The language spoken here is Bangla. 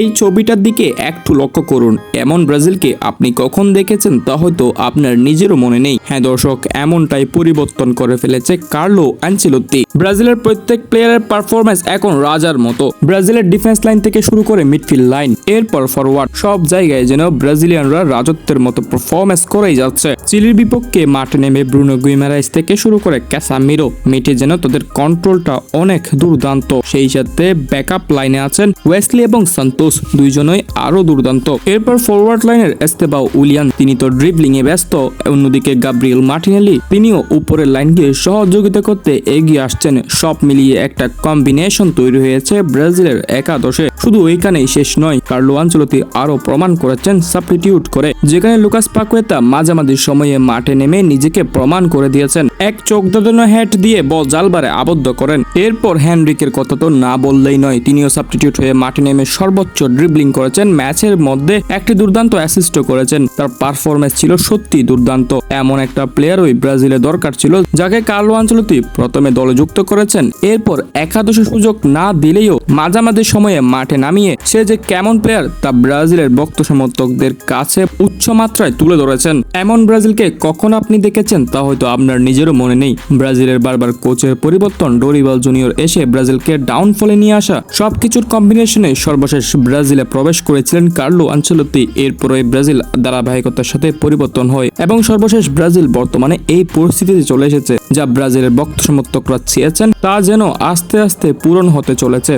এই ছবিটার দিকে একটু লক্ষ্য করুন। এমন ব্রাজিলকে আপনি কখন দেখেছেন তা হয়তো আপনার নিজেরও মনে নেই। হ্যাঁ দর্শক, এমনটাই পরিবর্তন করে ফেলেছে কার্লো অ্যাঞ্চেলোত্তি ব্রাজিলের প্রত্যেক প্লেয়ারের পারফরমেন্স এখন রাজার মতো। ব্রাজিলের ডিফেন্স লাইন থেকে শুরু করে মিডফিল্ড লাইন, এরপর ফরওয়ার্ড। সব জায়গায় যেন ব্রাজিলিয়ানরা রাজত্বের মতো পারফরমেন্স করেই যাচ্ছে। চিলির বিপক্ষে মাঠে নেমে ব্রুনো গুইমারাইস থেকে শুরু করে ক্যাসামিরো মিটে যেন তাদের কন্ট্রোলটা অনেক দুর্দান্ত। সেই সাথে ব্যাকআপ লাইনে আছেন ওয়েসলি এবং সন্তোষ দুইজনই আরও দুর্দান্ত। এরপর ফরওয়ার্ড লাইনের এস্তেবা উলিয়ান, তিনি তো ড্রিবলিং এ ব্যস্ত। অন্যদিকে গাব্রিয়েল মার্টিনেলি, তিনিও উপরের লাইনকে সহযোগিতা করতে এগিয়ে আসছেন। সব মিলিয়ে একটা কম্বিনেশন তৈরি হয়েছে ব্রাজিলের একাদশে। শুধু ওইখানেই শেষ নয়, কার্লো আঞ্চলতি আরও প্রমাণ করেছেন সাবস্টিটিউট করে। যেখানে লুকাস পাকুয়েতা মাঝামাঝি সময়ে মাঠে নেমে নিজেকে প্রমাণ করে দিয়েছেন। এক চোখ দাদানো হ্যাট দিয়ে বল জালবারে আবদ্ধ করেন। এরপর হ্যানরিকের কথা তো না বললেই নয়, তিনিও সাবস্টিটিউট হয়ে মাঠে নেমে সর্বোচ্চ ড্রিবলিং করেছেন। ম্যাচের মধ্যে একটি দুর্দান্ত অ্যাসিস্ট করেছেন। তার পারফরমেন্স ছিল সত্যি দুর্দান্ত। এমন একটা প্লেয়ার ওই ব্রাজিলে দরকার ছিল, যাকে কার্লো আঞ্চলতি প্রথমে দলে যুক্ত করেছেন। এরপর একাদশ সুযোগ না দিলেও মাঝামাঝি সময়ে মাঠে নামিয়ে সে যে কেমন প্লেয়ার তা ব্রাজিলের ভক্ত সমর্থকদের কাছে উচ্চ মাত্রায় তুলে ধরেছেন। এমন ব্রাজিলকে কখন আপনি দেখেছেন? তা হয়তো আপনার নিজেরও মনে নেই। ব্রাজিলের বারবার কোচের পরিবর্তন, ডোরিবাল জুনিয়র এসে ব্রাজিলকে ডাউনফলে নিয়ে আসা সবকিছুর কম্বিনেশনে সর্বশেষ ব্রাজিলে প্রবেশ করেছিলেন কার্লো আঞ্চলতি এরপরে ব্রাজিল ধারাবাহিকতার সাথে পরিবর্তন হয় এবং সর্বশেষ ব্রাজিল বর্তমানে এই পরিস্থিতিতে চলে এসেছে, যা ব্রাজিলের ভক্ত সমর্থকরা চেয়েছেন, তা যেন আস্তে আস্তে পূরণ হতে চলেছে।